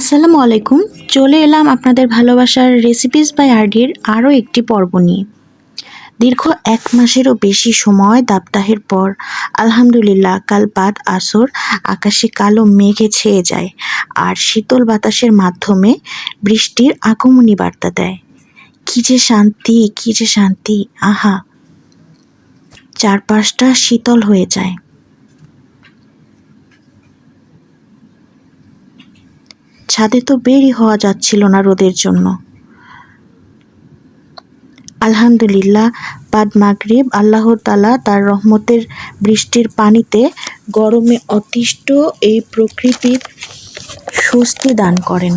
আসসালামু আলাইকুম। চলে এলাম আপনাদের ভালোবাসার রেসিপিস বাই আরডির আরও একটি পর্ব নিয়ে। দীর্ঘ এক মাসেরও বেশি সময় দাবদাহের পর আলহামদুলিল্লাহ কাল বাদ আসর, আকাশে কালো মেঘে ছেয়ে যায় আর শীতল বাতাসের মাধ্যমে বৃষ্টির আগমনী বার্তা দেয়। কী যে শান্তি, কী যে শান্তি, আহা। চারপাশটা শীতল হয়ে যায়। ছাদে তো বেরই হওয়া যাচ্ছিল না রোদের জন্য। আলহামদুলিল্লাহ, বাদ মাগরিব আল্লাহ তালা তার রহমতের বৃষ্টির পানিতে গরমে অতিষ্ঠ এই প্রকৃতির স্বস্তি দান করেন।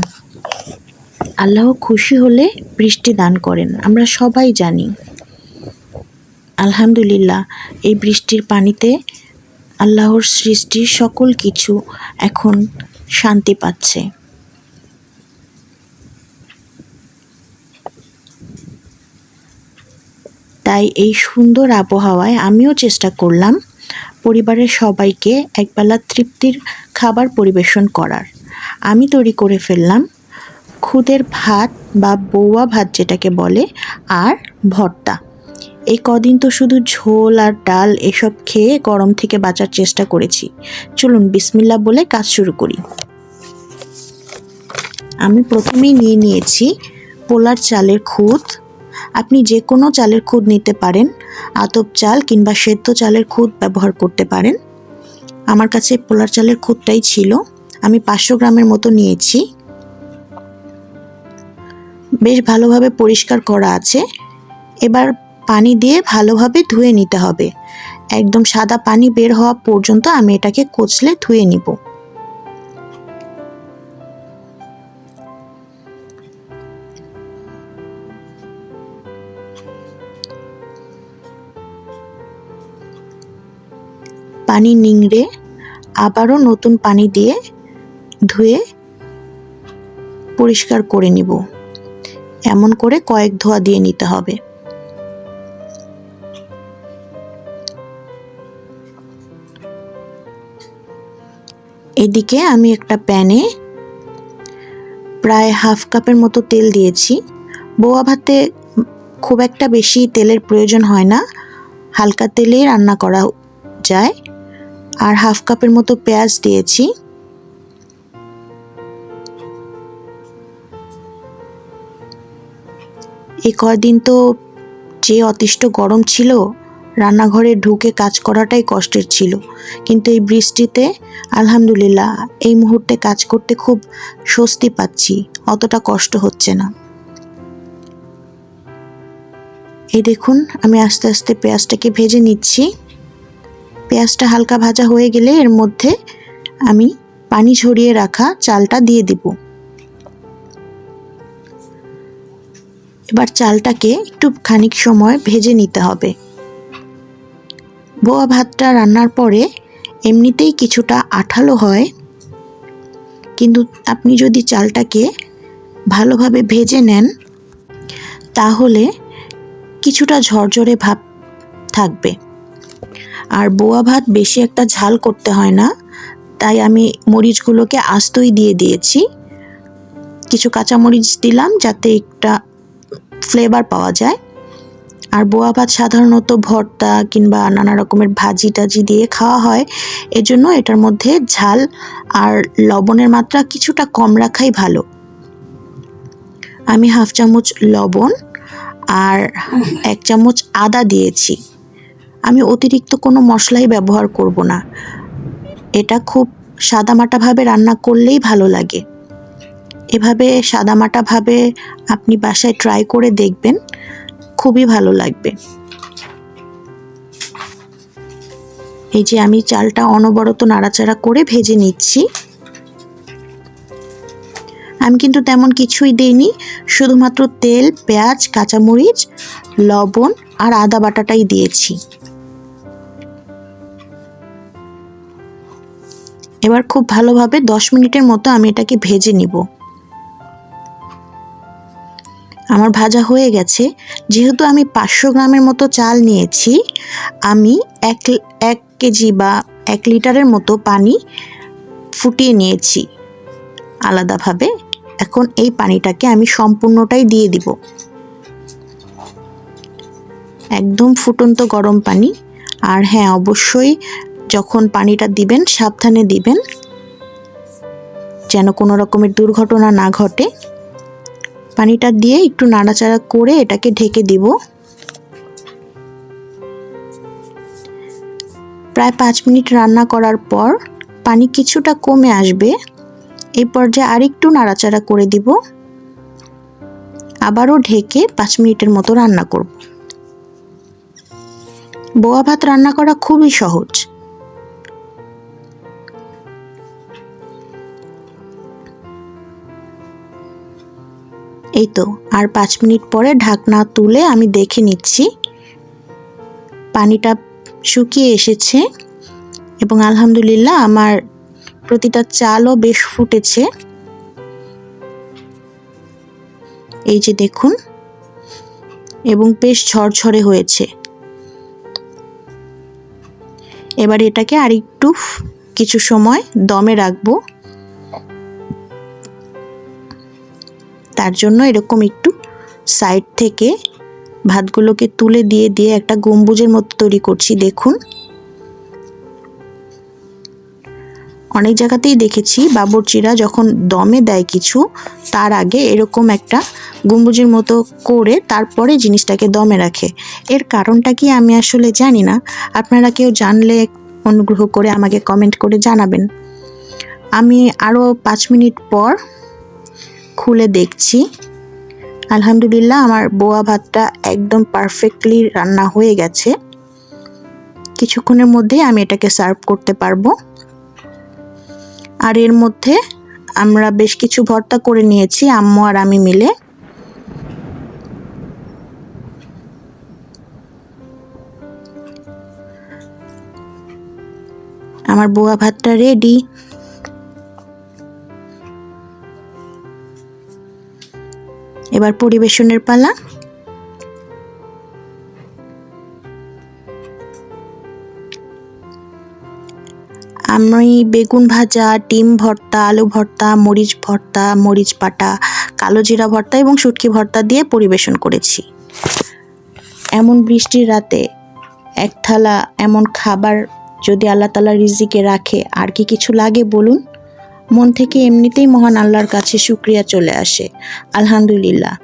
আল্লাহ খুশি হলে বৃষ্টি দান করেন, আমরা সবাই জানি। আলহামদুলিল্লাহ, এই বৃষ্টির পানিতে আল্লাহর সৃষ্টির সকল কিছু এখন শান্তি পাচ্ছে। তাই এই সুন্দর আবহাওয়ায় আমিও চেষ্টা করলাম পরিবারের সবাইকে একবেলা তৃপ্তির খাবার পরিবেশন করার। আমি তৈরি করে ফেললাম খুদের ভাত বা বৌয়া ভাত যেটাকে বলে, আর ভর্তা। এই কদিন তো শুধু ঝোল আর ডাল এসব খেয়ে গরম থেকে বাঁচার চেষ্টা করেছি। চলুন বিসমিল্লা বলে কাজ শুরু করি। আমি প্রথমেই নিয়ে নিয়েছি পোলার চালের খুদ আপনি যে কোনো চালের খুদ নিতে পারেন, আতপ চাল কিংবা সেদ্ধ চালের খুদ ব্যবহার করতে পারেন। আমার কাছে পোলার চালের খুদটাই ছিল। আমি পাঁচশো গ্রামের মতো নিয়েছি। বেশ ভালোভাবে পরিষ্কার করা আছে। এবার পানি দিয়ে ভালোভাবে ধুয়ে নিতে হবে। একদম সাদা পানি বের হওয়া পর্যন্ত আমি এটাকে কচলে ধুয়ে নিব। পানি নিংড়ে আবারও নতুন পানি দিয়ে ধুয়ে পরিষ্কার করে নিব। এমন করে কয়েক ধোয়া দিয়ে নিতে হবে। এদিকে আমি একটা প্যানে প্রায় হাফ কাপের মতো তেল দিয়েছি। বোয়া ভাতে খুব একটা বেশি তেলের প্রয়োজন হয় না। হালকা তেলেই রান্না করা যায়। আর হাফ কাপের মতো পেঁয়াজ দিয়েছি। এই কয়দিন তো যে অতিষ্ঠ গরম ছিল, রান্নাঘরে ঢুকে কাজ করাটাই কষ্টের ছিল। কিন্তু এই বৃষ্টিতে, আলহামদুলিল্লাহ, এই মুহূর্তে কাজ করতে খুব স্বস্তি পাচ্ছি, অতটা কষ্ট হচ্ছে না। এই দেখুন, আমি আস্তে আস্তে পেঁয়াজটাকে ভেজে নিচ্ছি। পেঁয়াজটা হালকা ভাজা হয়ে গেলে এর মধ্যে আমি পানি ঝরিয়ে রাখা চালটা দিয়ে দিব। এবার চালটাকে একটু খানিক সময় ভেজে নিতে হবে। বোয়া ভাতটা রান্নার পরে এমনিতেই কিছুটা আঠালো হয়, কিন্তু আপনি যদি চালটাকে ভালোভাবে ভেজে নেন, তাহলে কিছুটা ঝরঝরে ভাব থাকবে। আর বোয়া ভাত বেশি একটা ঝাল করতে হয় না, তাই আমি মরিচগুলোকে আস্তই দিয়ে দিয়েছি। কিছু কাঁচা মরিচ দিলাম যাতে একটা ফ্লেভার পাওয়া যায়। আর বোয়া ভাত সাধারণত ভর্তা কিংবা নানা রকমের ভাজি টাজি দিয়ে খাওয়া হয়, এজন্য এটার মধ্যে ঝাল আর লবণের মাত্রা কিছুটা কম রাখাই ভালো। আমি হাফ চামচ লবণ আর এক চামচ আদা দিয়েছি। আমি অতিরিক্ত কোনো মশলাই ব্যবহার করব না। এটা খুব সাদামাটাভাবে রান্না করলেই ভালো লাগে। এভাবে সাদামাটাভাবে আপনি বাসায় ট্রাই করে দেখবেন, খুবই ভালো লাগবে। এই যে আমি চালটা অনবরত নাড়াচাড়া করে ভেজে নিচ্ছি। আমি কিন্তু তেমন কিছুই দেইনি, শুধুমাত্র তেল, পেঁয়াজ, কাঁচামরিচ, লবণ আর আদা বাটাটাই দিয়েছি। এবার খুব ভালোভাবে দশ মিনিটের মতো আমি এটাকে ভেজে নিব। আমার ভাজা হয়ে গেছে। যেহেতু আমি পাঁচশো গ্রামের মতো চাল নিয়েছি, আমি এক এক কেজি বা এক লিটারের মতো পানি ফুটিয়ে নিয়েছি আলাদাভাবে। এখন এই পানিটাকে আমি সম্পূর্ণটাই দিয়ে দিব। একদম ফুটন্ত গরম পানি। আর হ্যাঁ অবশ্যই যখন পানিটা দিবেন, সাবধানে দিবেন, যেন কোনো রকমের দুর্ঘটনা না ঘটে। পানিটা দিয়ে একটু নাড়াচাড়া করে এটাকে ঢেকে দিব। প্রায় পাঁচ মিনিট রান্না করার পর পানি কিছুটা কমে আসবে। এই পর্যায়ে আরেকটু নাড়াচাড়া করে দিব। আবারও ঢেকে পাঁচ মিনিটের মতো রান্না করব। বোয়া ভাত রান্না করা খুবই সহজ। এই তো, আর পাঁচ মিনিট পরে ঢাকনা তুলে আমি দেখে নিচ্ছি। পানিটা শুকিয়ে এসেছে এবং আলহামদুলিল্লাহ আমার প্রতিটা চালও বেশ ফুটেছে। এই যে দেখুন, এবং বেশ ঝরঝরে হয়েছে। এবার এটাকে আরেকটু কিছু সময় দমে রাখব। তার জন্য এরকম একটু সাইড থেকে ভাতগুলোকে তুলে দিয়ে দিয়ে একটা গম্বুজের মতো তৈরি করছি, দেখুন। অনেক জায়গাতেই দেখেছি বাবরচিরা যখন দমে দেয় কিছু, তার আগে এরকম একটা গম্বুজের মতো করে তারপরে জিনিসটাকে দমে রাখে। এর কারণটা কি আমি আসলে জানি না। আপনারা কেউ জানলে অনুগ্রহ করে আমাকে কমেন্ট করে জানাবেন। আমি আরও পাঁচ মিনিট পর খুলে দেখছি। আলহামদুলিল্লাহ, আমার বোয়া ভাতটা একদম পারফেক্টলি রান্না হয়ে গেছে। কিছুক্ষণের মধ্যেই আমি এটাকে সার্ভ করতে পারব। আর এর মধ্যে আমরা বেশ কিছু ভর্তা করে নিয়েছি, আম্মু আর আমি মিলে। আমার বোয়া ভাতটা রেডি এবার পরিবেশনের পালা। আমি বেগুন ভাজা, ডিম ভর্তা, আলু ভর্তা, মরিচ ভর্তা, মরিচ বাটা, কালো জিরা ভর্তা এবং শুটকি ভর্তা দিয়ে পরিবেশন করেছি। এমন বৃষ্টির রাতে এক থালা এমন খাবার যদি আল্লাহ তালা রিজিকে রাখে, আর কি কিছু লাগে বলুন? মন থেকে এমনিতেই মহান আল্লাহর কাছে শুক্রিয়া চলে আসে। আলহামদুলিল্লাহ।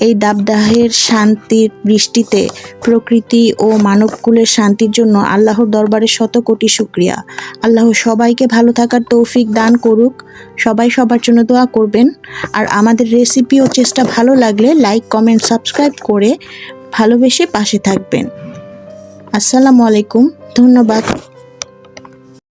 এই দাবদাহের শান্তির বৃষ্টিতে প্রকৃতি ও মানবকুলের শান্তির জন্য আল্লাহর দরবারে শত কোটি শুক্রিয়া। আল্লাহ সবাইকে ভালো থাকার তৌফিক দান করুক। সবাই সবার জন্য দোয়া করবেন। আর আমাদের রেসিপি ও চেষ্টা ভালো লাগলে লাইক কমেন্ট সাবস্ক্রাইব করে ভালোবেসে পাশে থাকবেন। আসসালামু আলাইকুম। ধন্যবাদ।